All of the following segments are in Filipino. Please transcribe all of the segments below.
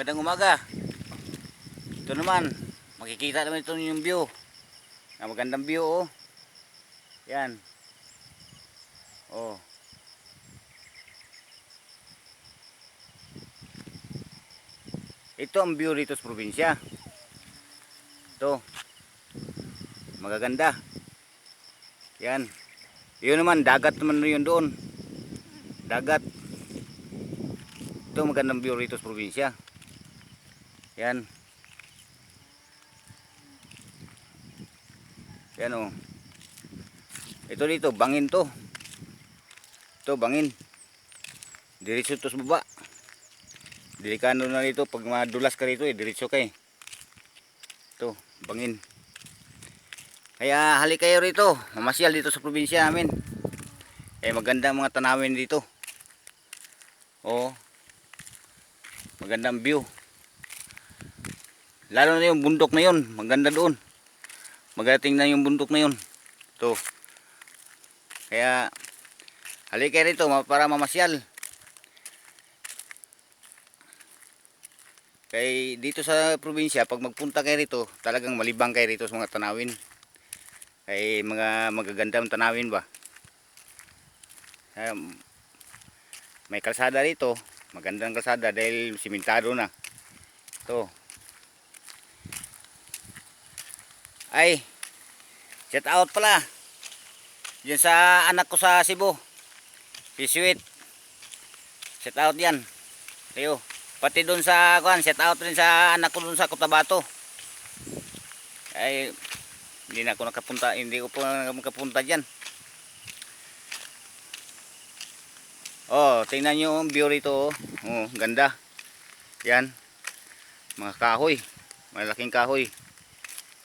magandang umaga. Ito naman, makikita naman ito yung view. Na magandang view oh. Yan. Oh. Ito ang view dito sa probinsya. Ito. Magaganda. Yan. Yun naman, dagat naman yun doon. Dagat. Ito magandang view rito sa probinsya. Yan. Yan o. Ito dito, bangin to. Ito, bangin. Diretso to sa baba. Delikado na rito. Pag madulas ka rito, eh, diretso ka eh. Ito, bangin. Kaya halik kayo rito. Mamasyal dito sa probinsya namin. Eh, maganda mga tanawin dito. Oo. Magandang view. Lalo na yung bundok na yun. Maganda doon. Magating na yung bundok na yun. Ito. Kaya, halik kayo rito para mamasyal. Kay dito sa probinsya, pag magpunta kayo rito, talagang malibang kayo rito sa mga tanawin. Kay mga magagandang tanawin ba. Kaya, may kalsada rito, magandang kalsada dahil simentado na. Ito. Ay, shout out pala. Diyan sa anak ko sa Cebu. Si Sweet. Shout out yan. Kayo. Pati doon sa kuan, shout out rin sa anak ko doon sa Cotabato. Ay, hindi na ako nakapunta, hindi ko po nakapunta diyan. Oh, tingnan nyo ang view rito. Oh, oh ganda. Yan. Mga kahoy. Malaking kahoy.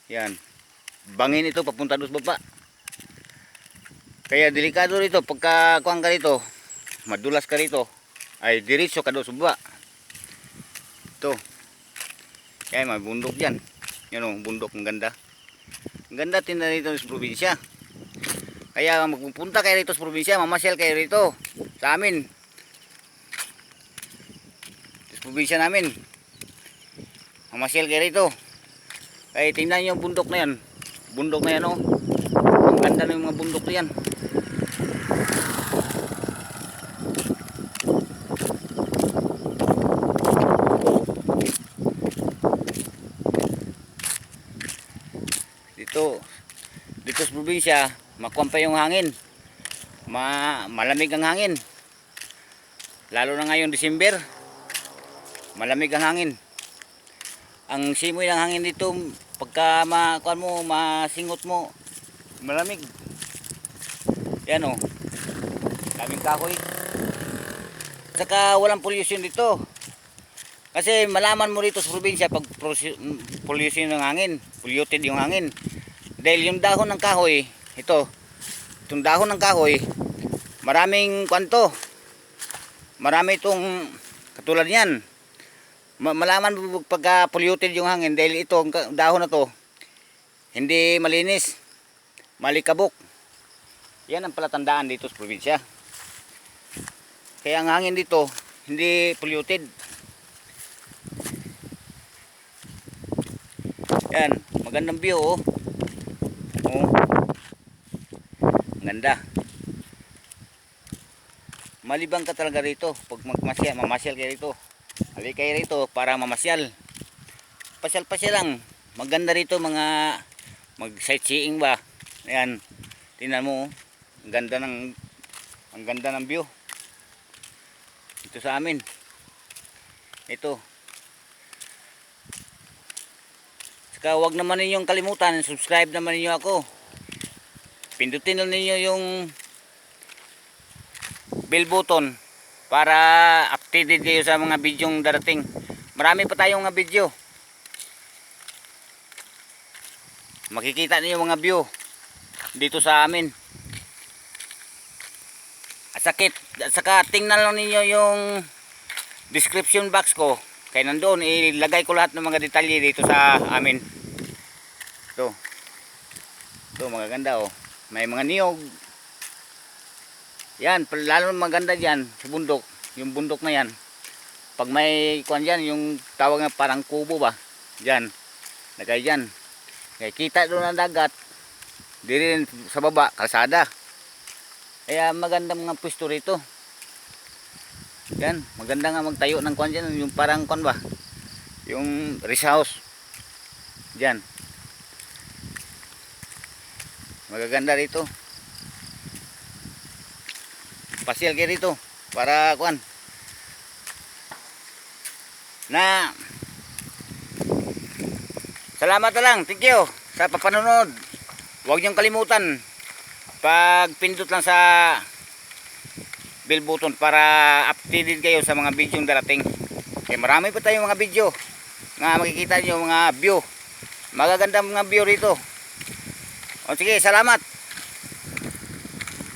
Yan. Bangin ito papunta doon sa baba. Kaya delikado rito pagka kuang ka rito, madulas ka rito, ay diretso ka doon sa baba. Ito. Kaya may bundok diyan. Yan oh, bundok ang ganda. Ang ganda tinda rito sa probinsya. Kaya magpupunta kayo rito sa probinsya, mamasyal kayo rito sa amin. Sa probinsya namin. Mamasyal kayo rito. Kaya tingnan niyo yung bundok na yan. Bundok na yan oh. Ang ganda ng mga bundok na yan. Dito, dito sa probinsya, makuwan pa yung hangin. Ma malamig ang hangin. Lalo na ngayong December, malamig ang hangin. Ang simoy ng hangin dito, pagka makuan mo, masingot mo, malamig. Yan o. Daming kahoy. Saka walang pollution dito. Kasi malaman mo rito sa probinsya pag pollution ng hangin, polluted yung hangin. Dahil yung dahon ng kahoy, ito, itong dahon ng kahoy, maraming kwanto. Marami itong katulad niyan. Ma- malaman mo pagka polluted yung hangin dahil ito, ang ka- dahon na to, hindi malinis, malikabok. Yan ang palatandaan dito sa probinsya. Kaya ang hangin dito, hindi polluted. Yan, magandang view oh. Oh. Ganda. Malibang ka talaga rito pag magmasyal, mamasyal kayo rito. Hali kayo rito para mamasyal. Pasyal-pasyal lang. Maganda rito mga mag sightseeing ba. Ayan. Tingnan mo. oh. Ang ganda ng ang ganda ng view. Ito sa amin. Ito. Saka wag naman ninyong kalimutan, subscribe naman ninyo ako. Pindutin ninyo yung bell button para updated kayo sa mga bidyong darating. Marami pa tayong mga video. Makikita niyo mga view dito sa amin. At sakit, at saka tingnan lang ninyo yung description box ko. Kaya nandoon, ilagay ko lahat ng mga detalye dito sa amin. Ito. Ito, magaganda oh. May mga niyog. Yan, lalo maganda dyan sa bundok. Yung bundok na yan. pag may kuan dyan, yung tawag nga parang kubo ba? Diyan. Lagay dyan. Kaya kita doon ang dagat. Di rin sa baba, kalsada. Kaya magandang mga pwesto rito. Yan, maganda nga magtayo ng kuan dyan, yung parang kuan ba? Yung rest house. Diyan. Magaganda rito. Pasyal kayo rito para kuan. Na Salamat lang. Thank you sa papanunod. Huwag niyong kalimutan pag pindot lang sa bell button para updated kayo sa mga video darating. Kaya marami pa tayong mga video na makikita niyo mga view. Magaganda mga view rito. O sige, salamat.